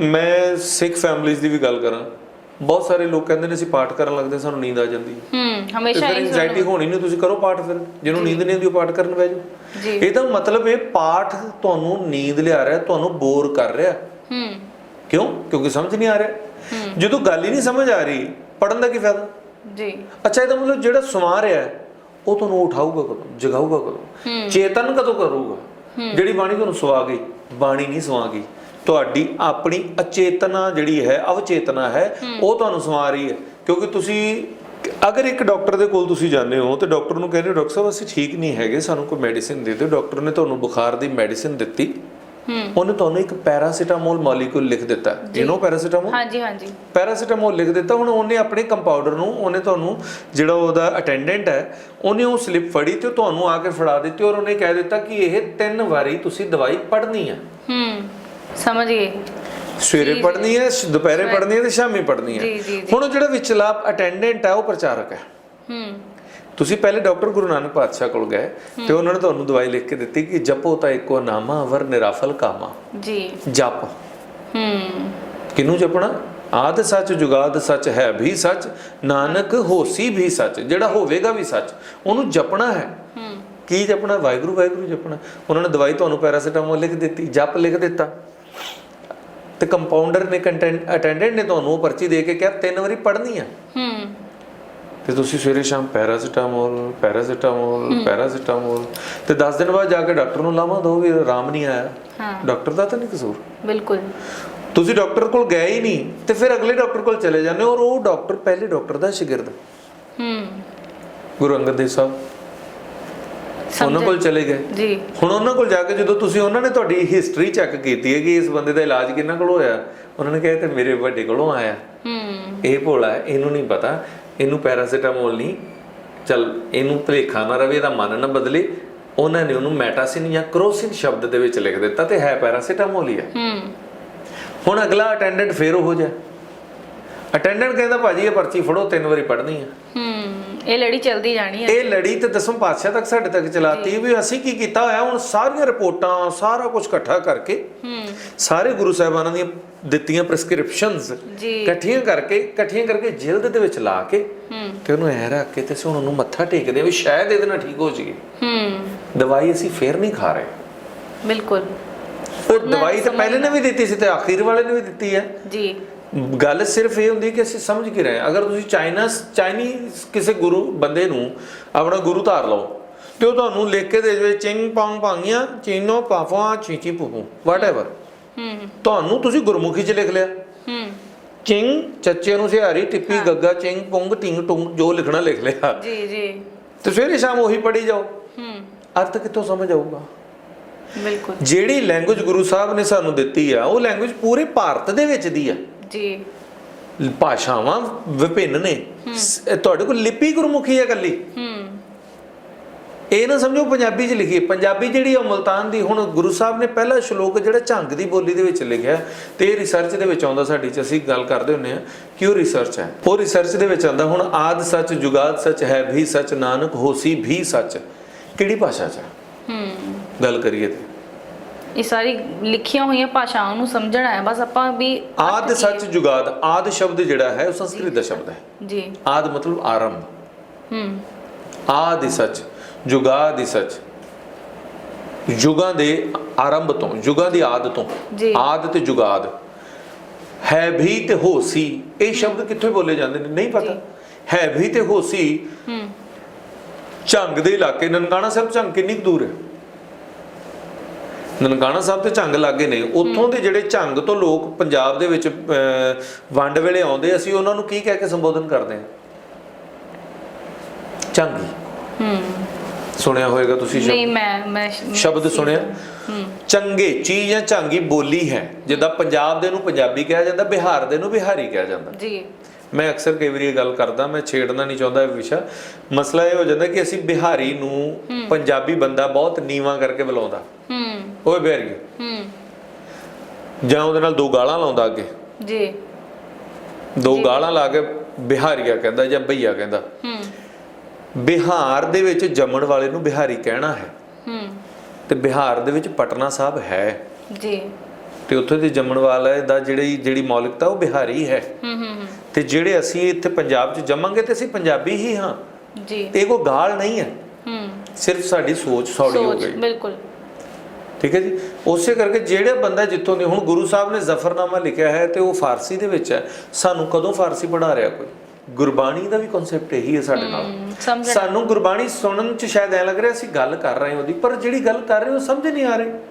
ਮੈਂ ਸਿੱਖ ਫੈਮਿਲੀਜ਼ ਦੀ ਵੀ ਗੱਲ ਕਰਾਂ ਬਹੁਤ ਸਾਰੇ ਲੋਕ ਕਹਿੰਦੇ ਨੇ ਅਸੀਂ ਪਾਠ ਕਰਨ ਲੱਗਦੇ ਸਾਨੂੰ ਨੀਂਦ ਆ ਜਾਂਦੀ ਹੈ। ਹਮੇਸ਼ਾ ਫਿਰ ਹੀ ਐਂਜ਼ਾਈਟੀ ਹੋਣੀ ਨਹੀਂ ਤੁਸੀਂ ਕਰੋ ਪਾਠ ਫਿਰ ਜਿਹਨੂੰ ਨੀਂਦ ਨਹੀਂ ਆਉਂਦੀ ਉਹ ਪਾਠ ਕਰਨ ਬਹਿ ਜਾਓ। ਜੀ। ਇਹਦਾ ਮਤਲਬ ਇਹ ਪਾਠ ਤੁਹਾਨੂੰ ਨੀਂਦ ਲਿਆ ਰਿਹਾ ਤੁਹਾਨੂੰ ਬੋਰ ਕਰ ਰਿਹਾ। ਹੂੰ। ਕਿਉਂ? ਕਿਉਂਕਿ ਸਮਝ ਨਹੀਂ ਆ ਰਿਹਾ। ਜਦੋਂ ਗੱਲ ਹੀ ਨਹੀਂ ਸਮਝ ਆ ਰਹੀ ਪੜਨ ਦਾ ਕੀ ਫਾਇਦਾ? ਜੀ। ਅੱਛਾ ਇਹਦਾ ਮਤਲਬ ਜਿਹੜਾ ਸਵਾ ਰਿਹਾ ਉਹ ਤੁਹਾਨੂੰ ਉਠਾਊਗਾ ਕਦੋਂ ਜਗਾਊਗਾ ਕਦੋਂ? ਚੇਤਨ ਕਦੋਂ ਕਰੂਗਾ? ਜਿਹੜੀ ਬਾਣੀ ਤੁਹਾਨੂੰ ਸਵਾ ਗਈ ਬਾਣੀ ਨਹੀਂ ਸਵਾ ਗਈ। ਤੁਹਾਡੀ ਆਪਣੀ ਅਚੇਤਨਾ ਜਿਹੜੀ ਹੈ ਅਵਚੇਤਨਾ ਹੈ ਉਹ ਤੁਹਾਨੂੰ ਸਵਾ ਰਹੀ ਹੈ। ਕਿਉਂਕਿ ਤੁਸੀਂ ਅਗਰ ਇੱਕ ਡਾਕਟਰ ਦੇ ਕੋਲ ਤੁਸੀਂ ਜਾਂਦੇ ਹੋ ਤੇ ਡਾਕਟਰ ਨੂੰ ਕਹਿੰਦੇ ਹੋ ਡਾਕਟਰ ਸਾਹਿਬ ਅਸੀਂ ਠੀਕ ਨਹੀਂ ਹੈਗੇ ਸਾਨੂੰ ਕੋਈ ਮੈਡੀਸਿਨ ਦੇ ਦਿਓ। ਡਾਕਟਰ ਨੇ ਤੁਹਾਨੂੰ ਬੁਖਾਰ ਦੀ ਮੈਡੀਸਿਨ ਦਿੱਤੀ। ਹੂੰ। ਉਹਨੇ ਤੁਹਾਨੂੰ ਇੱਕ ਪੈਰਾਸੀਟਾਮੋਲ ਮੋਲੀਕੂਲ ਲਿਖ ਦਿੱਤਾ। You know paracetamol? ਹਾਂਜੀ ਹਾਂਜੀ। ਪੈਰਾਸੀਟਾਮੋਲ ਲਿਖ ਦਿੱਤਾ। ਹੁਣ ਉਹਨੇ ਆਪਣੇ ਕੰਪਾਊਂਡਰ ਨੂੰ ਉਹਨੇ ਤੁਹਾਨੂੰ ਜਿਹੜਾ ਉਹਦਾ ਅਟੈਂਡੈਂਟ ਹੈ ਉਹਨੇ ਉਹ ਸਲਿੱਪ ਫੜੀ ਤੇ ਤੁਹਾਨੂੰ ਆ ਕੇ ਫੜਾ ਦਿੱਤੀ ਔਰ ਉਹਨੇ ਕਹਿ ਦਿੱਤਾ ਕਿ ਇਹ ਤਿੰਨ ਵਾਰੀ ਤੁਸੀਂ ਦਵਾਈ ਪੜ੍ਹਨੀ ਹੈ। ਹੂੰ। ਸਮਝ ਗਏ। ਸਵੇਰੇ ਪੜ੍ਹਨੀ ਹੈ ਦੁਪਹਿਰੇ ਪੜ੍ਹਨੀ ਹੈ ਤੇ ਸ਼ਾਮੀ ਪੜ੍ਹਨੀ ਹੈ। ਹੁਣ ਜਿਹੜਾ ਵਿਚਲਾ ਅਟੈਂਡੈਂਟ ਹੈ ਉਹ ਪ੍ਰਚਾਰਕ ਹੈ। ਹੂੰ। ਤੁਸੀਂ ਪਹਿਲੇ ਡਾਕਟਰ ਗੁਰੂ ਨਾਨਕ ਪਾਤਸ਼ਾਹ ਕੋਲ ਗਏ ਤੇ ਉਹਨਾਂ ਨੇ ਤੁਹਾਨੂੰ ਦਵਾਈ ਲਿਖ ਕੇ ਦਿੱਤੀ ਕਿ ਜਪੋ ਤਾਂ ਇੱਕੋ ਨਾਮਾ ਅਵਰ ਨਿਰਾਫਲ ਕਾਮਾ। ਜੀ। ਜਪ। ਹੂੰ। ਕਿਨੂੰ ਜਪਣਾ? ਆਦ ਸੱਚ ਜੁਗਾਦ ਸੱਚ ਹੈ ਵੀ ਸੱਚ ਨਾਨਕ ਹੋਸੀ ਵੀ ਸੱਚ ਜਿਹੜਾ ਹੋਵੇਗਾ ਵੀ ਸੱਚ ਉਹਨੂੰ ਜਪਣਾ ਹੈ। ਹੂੰ। ਕੀ ਜਪਣਾ? ਵਾਹਿਗੁਰੂ ਵਾਹਿਗੁਰੂ ਜਪਣਾ। ਉਹਨਾਂ ਨੇ ਦਵਾਈ ਤੁਹਾਨੂੰ ਪੈਰਾਸੀਟਾਮੋਲ ਲਿਖ ਦਿੱਤੀ ਜਪ ਲਿਖ ਦਿੱਤਾ। ਤੇ ਕੰਪਾਊਂਡਰ ਨੇ ਕੰਟੈਂਟ ਅਟੈਂਡੈਂਟ ਨੇ ਤੁਹਾਨੂੰ ਉਹ ਪਰਚੀ ਦੇ ਕੇ ਕਿਹਾ ਤਿੰਨ ਵਾਰੀ ਪੜ੍ਹਨੀ ਆ। ਹੂੰ। ਤੇ ਤੁਸੀਂ ਸਵੇਰੇ ਸ਼ਾਮ ਪੈਰਾਸੀਟਾਮੋਲ ਪੈਰਾਸੀਟਾਮੋਲ ਪੈਰਾਸੀਟਾਮੋਲ ਤੇ 10 ਦਿਨ ਬਾਅਦ ਜਾ ਕੇ ਡਾਕਟਰ ਨੂੰ ਲਾਵਾ ਦੋ ਵੀ ਆਰਾਮ ਨਹੀਂ ਆਇਆ। ਹਾਂ। ਡਾਕਟਰ ਦਾ ਤਾਂ ਨਹੀਂ ਕਸੂਰ। ਬਿਲਕੁਲ। ਤੁਸੀਂ ਡਾਕਟਰ ਕੋਲ ਗਏ ਹੀ ਨਹੀਂ ਤੇ ਫਿਰ ਅਗਲੇ ਡਾਕਟਰ ਕੋਲ ਚਲੇ ਜਾਂਦੇ ਹੋ ਔਰ ਉਹ ਡਾਕਟਰ ਪਹਿਲੇ ਡਾਕਟਰ ਦਾ ਸ਼ਾਗਿਰਦ। ਹੂੰ। ਗੁਰੂ ਅੰਗਦ ਦੇਵ ਸਾਹਿਬ। ਉਹਨਾਂ ਕੋਲ ਚਲੇ ਗਏ। ਜੀ। ਹੁਣ ਉਹਨਾਂ ਕੋਲ ਜਾ ਕੇ ਜਦੋਂ ਤੁਸੀਂ ਉਹਨਾਂ ਨੇ ਤੁਹਾਡੀ ਹਿਸਟਰੀ ਚੈੱਕ ਕੀਤੀ ਹੈ ਕਿ ਇਸ ਬੰਦੇ ਦਾ ਇਲਾਜ ਕਿੰਨਾ ਕੋਲ ਹੋਇਆ ਉਹਨਾਂ ਨੇ ਕਿਹਾ ਤੇ ਮੇਰੇ ਵੱਡੇ ਕੋਲੋਂ ਆਇਆ। ਹੂੰ। ਇਹ ਭੋਲਾ ਹੈ ਇਹਨੂੰ ਨਹੀਂ ਪਤਾ ਇਹਨੂੰ ਪੈਰਾਸੀਟਾਮੋਲ ਨਹੀਂ। ਚਲ ਇਹਨੂੰ ਭਲੇਖਾ ਨਾ ਰਵੇ ਇਹਦਾ ਮਨ ਨਾ ਬਦਲੇ। ਉਹਨਾਂ ਨੇ ਉਹਨੂੰ ਮੈਟਾਸਿਨ ਜਾਂ ਕਰੋਸਿਨ ਸ਼ਬਦ ਦੇ ਵਿੱਚ ਲਿਖ ਦਿੱਤਾ ਤੇ ਹੈ ਪੈਰਾਸੀਟਾਮੋਲ ਹੀ ਹੈ। ਹੂੰ। ਹੁਣ ਅਗਲਾ ਅਟੈਂਡੈਂਟ ਫੇਰ ਉਹ ਜਾ। ਅਟੈਂਡੈਂਟ ਕਹਿੰਦਾ ਭਾਜੀ ਇਹ ਪਰਚੀ ਫੜੋ ਤਿੰਨ ਵਾਰੀ ਪੜ੍ਹਨੀ ਆ। ਹੂੰ। ਇਹ ਲੜੀ ਚਲਦੀ ਜਾਣੀ ਹੈ। ਇਹ ਲੜੀ ਤੇ ਦਸਮ ਪਾਤਸ਼ਾਹ ਤੱਕ ਸਾਡੇ ਤੱਕ ਚਲਾਤੀ ਵੀ ਅਸੀਂ ਕੀ ਕੀਤਾ ਹੋਇਆ ਹੁਣ ਸਾਰੀਆਂ ਰਿਪੋਰਟਾਂ ਸਾਰਾ ਕੁਝ ਇਕੱਠਾ ਕਰਕੇ ਹੂੰ। ਸਾਰੇ ਗੁਰੂ ਸਾਹਿਬਾਨਾਂ ਦੀਆਂ ਦਿੱਤੀਆਂ ਪ੍ਰੈਸਕ੍ਰਿਪਸ਼ਨਸ ਇਕੱਠੀਆਂ ਕਰਕੇ ਇਕੱਠੀਆਂ ਕਰਕੇ ਜਿਲਦ ਦੇ ਵਿੱਚ ਲਾ ਕੇ ਹੂੰ। ਤੇ ਉਹਨੂੰ ਐ ਰੱਖ ਕੇ ਤੇ ਹੁਣ ਉਹਨੂੰ ਮੱਥਾ ਟੇਕਦੇ ਵੀ ਸ਼ਾਇਦ ਇਹਦੇ ਨਾਲ ਠੀਕ ਹੋ ਜਾਈਏ। ਹੂੰ। ਦਵਾਈ ਅਸੀਂ ਫੇਰ ਨਹੀਂ ਖਾ ਰਹੇ। ਬਿਲਕੁਲ। ਉਹ ਦਵਾਈ ਤਾਂ ਪਹਿਲੇ ਨੇ ਵੀ ਦਿੱਤੀ ਸੀ ਤੇ ਆਖਿਰ ਵਾਲੇ ਨੇ ਵੀ ਦਿੱਤੀ ਹੈ। ਜੀ। ਗੱਲ ਸਿਰਫ ਇਹ ਹੁੰਦੀ ਕਿ ਅਸੀਂ ਸਮਝ ਕੀ ਰਹੇ ਹਾਂ। ਅਗਰ ਤੁਸੀਂ ਚਾਈਨਾ ਚਾਈਨੀਜ਼ ਕਿਸੇ ਗੁਰੂ ਬੰਦੇ ਨੂੰ ਆਪਣਾ ਗੁਰੂ ਧਾਰ ਲਓ ਤੇ ਉਹ ਤੁਹਾਨੂੰ ਲਿਖ ਕੇ ਦੇ ਦੇਵੇ ਚਿੰਗ ਪੌਂਗ ਪਾਂਗੀਆਂ ਚੀਨੋ ਪਾਫਾ ਚੀਚੀ ਪੂਪੂ ਵਾਟਐਵਰ ਹੂੰ। ਤੁਹਾਨੂੰ ਤੁਸੀਂ ਗੁਰਮੁਖੀ 'ਚ ਲਿਖ ਲਿਆ। ਹੂੰ। ਚਿੰਗ ਚੱਚੇ ਨੂੰ ਸਿਹਾਰੀ ਟਿੱਪੀ ਗੱਗਾ ਚਿੰਗ ਪੁੰਗ ਟਿੰਗ ਟੁੰਗ ਜੋ ਲਿਖਣਾ ਲਿਖ ਲਿਆ। ਜੀ ਜੀ। ਤੇ ਸਵੇਰੇ ਸ਼ਾਮ ਉਹੀ ਪੜੀ ਜਾਓ। ਹੂੰ। ਅਰਥ ਕਿੱਥੋਂ ਸਮਝ ਆਊਗਾ? ਬਿਲਕੁਲ। ਜਿਹੜੀ ਲੈਂਗੁਏਜ ਗੁਰੂ ਸਾਹਿਬ ਨੇ ਸਾਨੂੰ ਦਿੱਤੀ ਆ ਉਹ ਲੈਂਗੁਏਜ ਪੂਰੇ ਭਾਰਤ ਦੇ ਵਿੱਚ ਦੀ ਆ। ਜੀ। ਭਾਸ਼ਾਵਾਂ ਵਿਭਿੰਨ ਨੇ। ਤੁਹਾਡੇ ਕੋਲ ਲਿਪੀ ਗੁਰਮੁਖੀ ਹੈ ਇਕੱਲੀ? ਹੂੰ। ਇਹ ਨਾ ਸਮਝੋ ਪੰਜਾਬੀ 'ਚ ਲਿਖੀ ਹੈ। ਪੰਜਾਬੀ ਜਿਹੜੀ ਆ ਮੁਲਤਾਨ ਦੀ ਹੁਣ ਗੁਰੂ ਸਾਹਿਬ ਨੇ ਪਹਿਲਾ ਸ਼ਲੋਕ ਜਿਹੜਾ ਝੰਗ ਦੀ ਬੋਲੀ ਦੇ ਵਿੱਚ ਲਿਖਿਆ ਤੇ ਇਹ ਰਿਸਰਚ ਦੇ ਵਿੱਚ ਆਉਂਦਾ ਸਾਡੀ 'ਚ ਅਸੀਂ ਗੱਲ ਕਰਦੇ ਹੁੰਨੇ ਆ ਕਿ ਉਹ ਰਿਸਰਚ ਹੈ? ਉਹ ਰਿਸਰਚ ਦੇ ਵਿੱਚ ਆਉਂਦਾ ਹੁਣ ਆਦ ਸੱਚ ਜੁਗਾਦ ਸੱਚ ਹੈ ਵੀ ਸੱਚ ਨਾਨਕ ਹੋਸੀ ਵੀ ਸੱਚ। ਕਿਹੜੀ ਭਾਸ਼ਾ 'ਚ? ਹੂੰ। ਗੱਲ ਕਰੀਏ ਤੇ। ਇਹ ਸਾਰੀ ਲਿਖੀਆਂ ਹੋਈਆਂ ਭਾਸ਼ਾਵਾਂ ਨੂੰ ਸਮਝਣਾ ਹੈ। ਬਸ ਆਪਾਂ ਵੀ ਆਦ ਸੱਚ ਜੁਗਾਦ ਆਦ ਸ਼ਬਦ ਜਿਹੜਾ ਹੈ ਉਹ ਸੰਸਕ੍ਰਿਤ ਦਾ ਸ਼ਬਦ ਹੈ। ਜੀ। ਆਦ ਮਤਲਬ ਆਰੰਭ। ਹੂੰ। ਆਦਿ ਸੱਚ ਜੁਗਾਦਿ ਸੱਚ। ਯੁਗਾਂ ਦੇ ਆਰੰਭ ਤੋਂ ਯੁਗਾਂ ਦੀ ਆਦ ਤੋਂ। ਆਦ ਤੇ ਜੁਗਾਦ। ਹੈ ਵੀ ਤੇ ਹੋਸੀ ਇਹ ਸ਼ਬਦ ਕਿੱਥੇ ਬੋਲੇ ਜਾਂਦੇ ਨੇ ਨਹੀਂ ਪਤਾ। ਹੈ ਵੀ ਤੇ ਹੋਸੀ ਹੂੰ। ਝੰਗ ਦੇ ਇਲਾਕੇ ਨਨਕਾਣਾ ਸਾਹਿਬ ਝੰਗ ਕਿੰਨੀ ਕੁ ਦੂਰ ਹੈ? ਨਨਕਾਣਾ ਸਾਹਿਬ ਤੇ ਝੰਗ ਲਾਗੇ ਨੇ। ਉੱਥੋਂ ਦੇ ਜਿਹੜੇ ਝੰਗ ਤੋਂ ਲੋਕ ਪੰਜਾਬ ਦੇ ਵਿੱਚ ਵੰਡ ਵੇਲੇ ਆਉਂਦੇ ਅਸੀਂ ਉਹਨਾਂ ਨੂੰ ਕੀ ਕਹਿ ਕੇ ਸੰਬੋਧਨ ਕਰਦੇ ਹਾਂ? ਝੰਗੀ ਹੂੰ। ਸੁਣਿਆ ਹੋਵੇਗਾ ਤੁਸੀਂ ਸ਼ਬਦ? ਨਹੀਂ ਮੈਂ ਮੈਂ ਸ਼ਬਦ ਸੁਣਿਆ? ਹੂੰ। ਚੰਗੇ ਚੀਜ਼ ਜਾਂ ਝਾਂਗੀ ਬੋਲੀ ਹੈ ਜਿੱਦਾਂ ਪੰਜਾਬ ਦੇ ਨੂੰ ਪੰਜਾਬੀ ਕਿਹਾ ਜਾਂਦਾ ਬਿਹਾਰ ਦੇ ਨੂੰ ਬਿਹਾਰੀ ਕਿਹਾ ਜਾਂਦਾ। ਜੀ। ਮੈਂ ਅਕਸਰ ਕਈ ਵਾਰੀ ਇਹ ਗੱਲ ਕਰਦਾ ਮੈਂ ਛੇੜਨਾ ਨਹੀਂ ਚਾਹੁੰਦਾ ਇਹ ਵਿਸ਼ਾ। ਮਸਲਾ ਇਹ ਹੋ ਜਾਂਦਾ ਕਿ ਅਸੀਂ ਬਿਹਾਰੀ ਨੂੰ ਪੰਜਾਬੀ ਬੰਦਾ ਬਹੁਤ ਨੀਵਾ ਕਰਕੇ ਬੁਲਾਉਂਦਾ। ਹੂੰ। ਓਏ ਬਿਹਾਰੀ ਹੂੰ। ਜਾਂ ਉਹਦੇ ਨਾਲ ਦੋ ਗਾਲਾਂ ਲਾਉਂਦਾ ਅੱਗੇ। ਜੀ। ਦੋ ਗਾਲਾਂ ਲਾ ਕੇ ਬਿਹਾਰੀਆ ਕਹਿੰਦਾ ਜਾਂ ਭਈਆ ਕਹਿੰਦਾ। ਹੂੰ। ਬਿਹਾਰ ਦੇ ਵਿੱਚ ਜੰਮਣ ਵਾਲੇ ਨੂੰ ਬਿਹਾਰੀ ਕਹਿਣਾ ਹੈ। ਹੂੰ। ਤੇ ਬਿਹਾਰ ਦੇ ਵਿੱਚ ਪਟਨਾ ਸਾਹਿਬ ਹੈ। ਜੀ। ਤੇ ਉੱਥੇ ਦੇ ਜੰਮਣ ਵਾਲਾ ਦਾ ਜਿਹੜੀ ਜਿਹੜੀ ਮੌਲਿਕਤਾ ਉਹ ਬਿਹਾਰੀ ਹੈ। ਹੂੰ ਹੂੰ ਹੂੰ। ਤੇ ਜਿਹੜੇ ਅਸੀਂ ਇੱਥੇ ਪੰਜਾਬ 'ਚ ਜੰਮਾਂਗੇ ਤੇ ਅਸੀਂ ਪੰਜਾਬੀ ਹੀ ਹਾਂ। ਜੀ। ਤੇ ਇਹ ਕੋਈ ਗਾਲ ਨਹੀਂ ਹੈ। ਹੂੰ। ਸਿਰਫ ਸਾਡੀ ਸੋਚ ਸੌੜੀ ਹੋ ਸੋਚ ਗਈ। ਬਿਲਕੁਲ। ਠੀਕ ਹੈ ਜੀ? ਉਸੇ ਕਰਕੇ ਜਿਹੜੇ ਬੰਦਾ ਜਿੱਥੋਂ ਦੇ ਹੁਣ ਗੁਰੂ ਸਾਹਿਬ ਨੇ ਜ਼ਫਰਨਾਮਾ ਲਿਖਿਆ ਹੈ ਤੇ ਉਹ ਫਾਰਸੀ ਦੇ ਵਿੱਚ ਹੈ। ਸਾਨੂੰ ਕਦੋਂ ਫਾਰਸੀ ਪੜ੍ਹਾ ਰਿਹਾ ਕੋਈ? ਗੁਰਬਾਣੀ ਦਾ ਵੀ ਕਨਸੈਪਟ ਇਹੀ ਹੈ ਸਾਡੇ ਨਾਲ। ਸਾਨੂੰ ਗੁਰਬਾਣੀ ਸੁਣਨ ਚ ਸ਼ਾਇਦ ਐ ਲੱਗ ਰਿਹਾ ਅਸੀਂ ਗੱਲ ਕਰ ਰਹੇ ਹਾਂ ਉਹਦੀ ਪਰ ਜਿਹੜੀ ਗੱਲ ਕਰ ਰਹੇ ਹਾਂ ਉਹ ਸਮਝ ਨਹੀਂ ਆ ਰਹੀ।